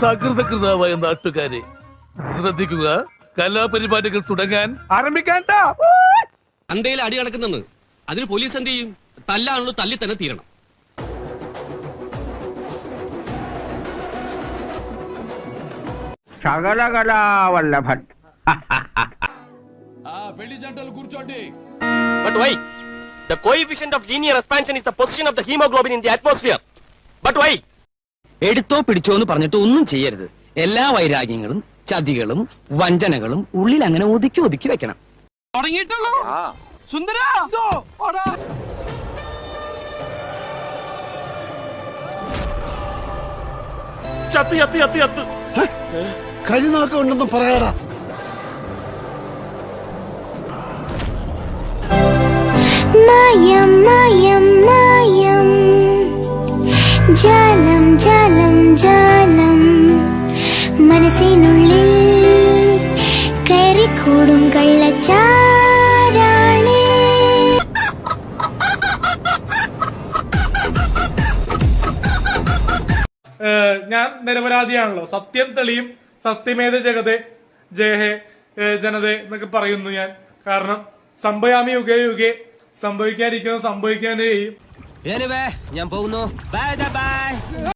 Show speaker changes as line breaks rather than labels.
സകൃതകൃതാവായ നാട്ടുകാരെ ശ്രദ്ധിക്കുക. കലാപരിപാടികൾ തുടങ്ങാൻ ആരംഭിക്കാൻ
അന്തയിൽ അടി കിടക്കുന്നെന്ന് അതിന് പോലീസ് എന്ത് ചെയ്യും? തല്ലാണല്ലോ തല്ലി തന്നെ തീരണം.
ശകലകലാവല്ലഭൻ.
But why? The coefficient of linear expansion is the position of the hemoglobin in the atmosphere. But why?
എടുത്തോ പിടിച്ചോ എന്ന് പറഞ്ഞിട്ട് ഒന്നും ചെയ്യരുത്. എല്ലാ വൈരാഗ്യങ്ങളും ചതികളും വഞ്ചനകളും ഉള്ളിൽ അങ്ങനെ ഒതുക്കി ഒതുക്കി വെക്കണം.
ചത്ത് ചത്ത് ചത്ത് ചത്ത്.
കഴിനാക്കം ഉണ്ടെന്ന് പറയാടാ.
മനസ്സിനുള്ളിൽ കയറിക്കൂടും കള്ളച്ചാരാണേ.
ഞാൻ നിരപരാധിയാണല്ലോ. സത്യം തെളിയും സത്യമേത ജഗതെ. ജയഹേ ജനത എന്നൊക്കെ പറയുന്നു ഞാൻ. കാരണം സംഭയാമി യുഗേ യുഗേ സംഭവിക്കാതിരിക്കുന്നത് സംഭവിക്കാനേ ചെയ്യും
ഞാൻ പോകുന്നു. Bye bye